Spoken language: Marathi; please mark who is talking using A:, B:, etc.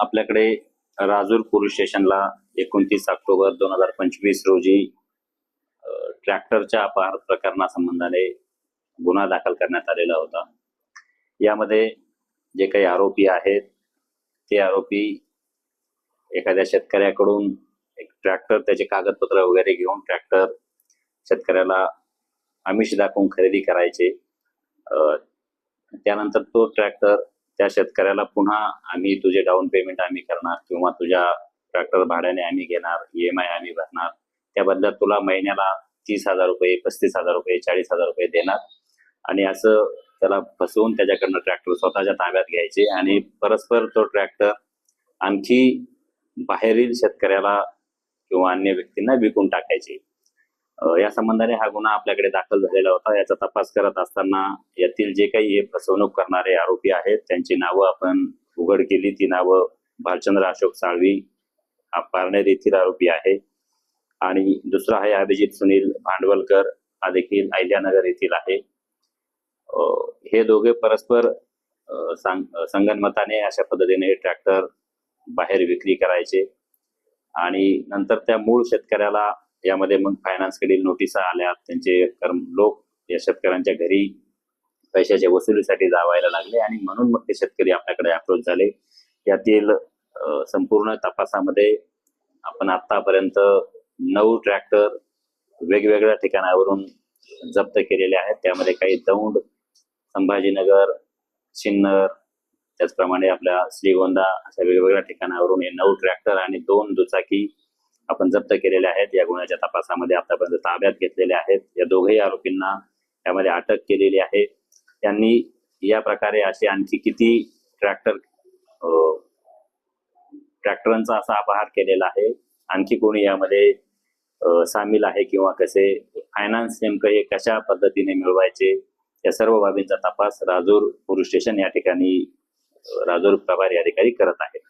A: आपल्याकडे राजूर पोलीस स्टेशनला एकोणतीस ऑक्टोबर दोन हजार पंचवीस रोजी ट्रॅक्टरच्या अपहार प्रकरणासंबंधाने गुन्हा दाखल करण्यात आलेला होता. यामध्ये जे काही आरोपी आहेत ते आरोपी एखाद्या शेतकऱ्याकडून एक ट्रॅक्टर त्याचे कागदपत्र वगैरे घेऊन ट्रॅक्टर शेतकऱ्याला आमिष दाखवून खरेदी करायचे. त्यानंतर तो ट्रॅक्टर त्या शेतकऱ्याला पुन्हा आम्ही तुझे डाऊन पेमेंट आम्ही करणार किंवा तुझ्या ट्रॅक्टर भाड्याने आम्ही घेणार ई एम आय आम्ही भरणार. त्या बदल्यात तुला महिन्याला तीस हजार रुपये पस्तीस हजार रुपये चाळीस हजार रुपये देणार. आणि असं त्याला फसवून त्याच्याकडनं ट्रॅक्टर स्वतःच्या ताब्यात घ्यायचे आणि परस्पर तो ट्रॅक्टर आणखी बाहेरील शेतकऱ्याला किंवा अन्य व्यक्तींना विकून टाकायचे. या संबंधाने हा गुन्हा आपल्याकडे दाखल झालेला होता. याचा तपास करत असताना यातील जे काही हे फसवणूक करणारे आरोपी आहेत त्यांची नावं आपण उघड केली. ती नावं भालचंद्र अशोक साळवी हा पारनेर येथील आरोपी आहे. आणि दुसरा आहे अभिजित सुनील भांडवलकर हा देखील अहिल्यानगर येथील आहे. हे दोघे परस्पर सांग- संगनमताने अशा पद्धतीने ट्रॅक्टर बाहेर विक्री करायचे. आणि नंतर त्या मूळ शेतकऱ्याला यामध्ये मग फायनान्सकडील नोटिसा आल्या त्यांचे कर्म लोक या शेतकऱ्यांच्या घरी पैशाच्या वसुलीसाठी जावायला लागले आणि म्हणून मग ते शेतकरी आपल्याकडे अप्रोच झाले. यातील संपूर्ण तपासामध्ये आपण आतापर्यंत नऊ ट्रॅक्टर वेगवेगळ्या ठिकाणावरून जप्त केलेले आहेत. त्यामध्ये काही दौंड संभाजीनगर सिन्नर त्याचप्रमाणे आपल्या श्रीगोंदा अशा वेगवेगळ्या ठिकाणावरून हे नऊ ट्रॅक्टर आणि दोन दुचाकी आपण जप्त केलेल्या आहेत. या गुन्ह्याच्या तपासामध्ये आतापर्यंत ताब्यात घेतलेल्या आहेत. या दोघेही आरोपींना यामध्ये अटक केलेली आहे. त्यांनी या प्रकारे असे आणखी किती ट्रॅक्टर अ, ट्रॅक्टरांचा असा अपहार केलेला आहे. आणखी कोणी यामध्ये सामील आहे किंवा कसे? फायनान्स नेमकं हे कशा पद्धतीने मिळवायचे? या सर्व बाबींचा तपास राजूर पोलीस स्टेशन या ठिकाणी राजूर प्रभारी अधिकारी करत आहेत.